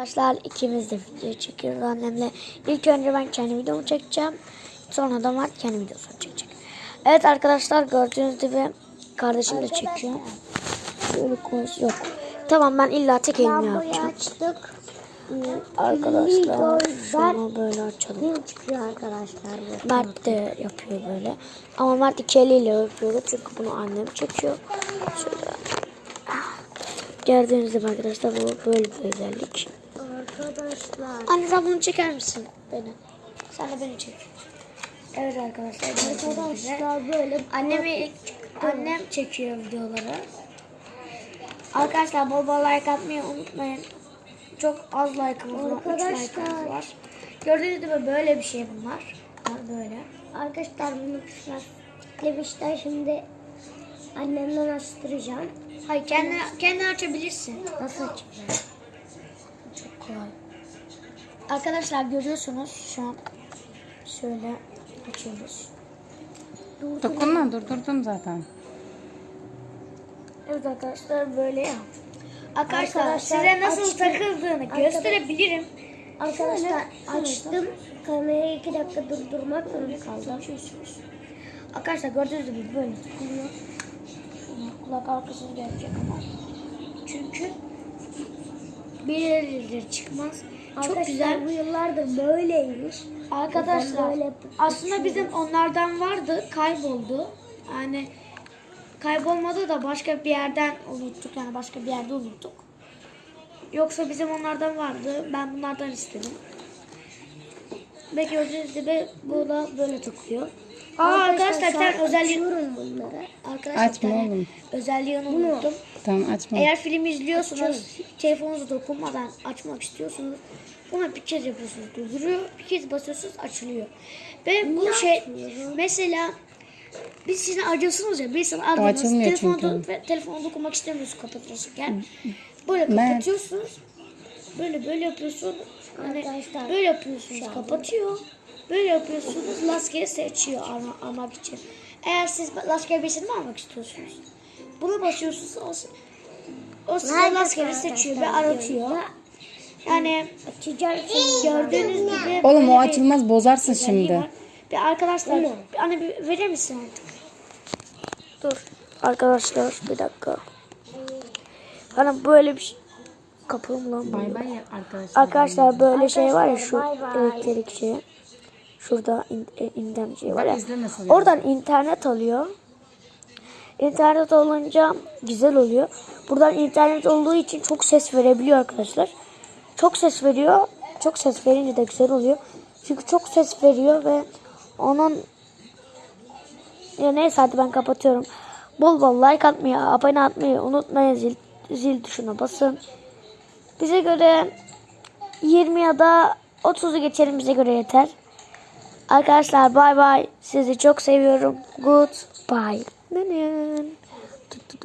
Arkadaşlar ikimiz de video çekiyoruz annemle. İlk önce ben kendi videomu çekeceğim. Sonra da Mert kendi videosunu çekecek. Evet arkadaşlar gördüğünüz gibi kardeşim de çekiyor. Böyle konuş yok. Tamam ben illa tek elimle yapacağım. açtık. Arkadaşlar şunu böyle açalım. çıkıyor arkadaşlar. Mert de yapıyor böyle. Ama Mert iki eliyle yapıyor. Çünkü bunu annem çekiyor. Şöyle. Gördüğünüz gibi arkadaşlar bu böyle bir özellik. Arkadaşlar. Anne sen bunu çeker misin? Beni. Sen de beni çek. Evet arkadaşlar. Arkadaşlar böyle Annemi annem çekiyor videoları. Arkadaşlar bol bol like atmayı unutmayın. Çok az like'ımız var. 3 Arkadaşlar. like'ımız var. Gördüğünüz gibi böyle bir şey bunlar. Böyle. arkadaşlar bunu Lemiş'ten şimdi annemden açtıracağım. Hayır kendi, kendi açabilirsin. Nasıl açacağım? Kolay. Arkadaşlar görüyorsunuz şu an şöyle açıyoruz. Dokunma durdurdum zaten. Evet arkadaşlar böyle ya. Arkadaşlar, Arkadaşlar, size nasıl açtım. takıldığını gösterebilirim. Arkadaşlar açtım. Kamerayı iki dakika durdurmak zorunda kaldım. Arkadaşlar gördüğünüz gibi böyle takılıyor. Kulak arkasını gelecek ama. Çünkü bir çıkmaz. Çok Arkadaşlar güzel. bu yıllardır böyleymiş. Arkadaşlar böyle aslında bizim onlardan vardı kayboldu. Yani kaybolmadı da başka bir yerden unuttuk yani başka bir yerde unuttuk. Yoksa bizim onlardan vardı. Ben bunlardan istedim. Ve gördüğünüz gibi bu da böyle takılıyor. Aa arkadaşlar tane özelliği bunları. arkadaşlar Açma tane oğlum. özelliğini unuttum. Tamam açma. Eğer film izliyorsunuz, telefonunuzu dokunmadan açmak istiyorsunuz, buna bir kez yapıyorsunuz, durduruyor, bir kez basıyorsunuz, açılıyor. Ve bu şey, mesela biz size acıyorsunuz ya, bir sana aradınız, açılmıyor telefonu, çünkü. do- ve telefonu dokunmak istemiyorsunuz kapatırken. Böyle kapatıyorsunuz, böyle böyle yapıyorsunuz, Arkadaşlar, böyle yapıyorsunuz, kapatıyor. Böyle yapıyorsunuz, laskeye seçiyor alma- almak için. Eğer siz laskeye birisini mi almak istiyorsunuz? Buna basıyorsunuz, o, o size laskeye seçiyor ve aratıyor. Yani gördüğünüz gibi Oğlum o açılmaz bozarsın şimdi. Bir arkadaşlar, ne? bir anne bir verir misin artık? Dur. Arkadaşlar bir dakika. Hani böyle bir şey. Kapım lan bu. Bay bay arkadaşlar. Arkadaşlar böyle şey var ya şu bay bay. elektrik. Şurada in, internet şey var ya. Oradan internet alıyor. İnternet olunca güzel oluyor. Buradan internet olduğu için çok ses verebiliyor arkadaşlar. Çok ses veriyor. Çok ses verince de güzel oluyor. Çünkü çok ses veriyor ve onun ya neyse hadi ben kapatıyorum. Bol bol like atmayı, abone atmayı unutmayın. Zil, zil tuşuna basın. Bize göre 20 ya da 30'u geçelim bize göre yeter. Arkadaşlar bay bay. Sizi çok seviyorum. Goodbye. Nenen.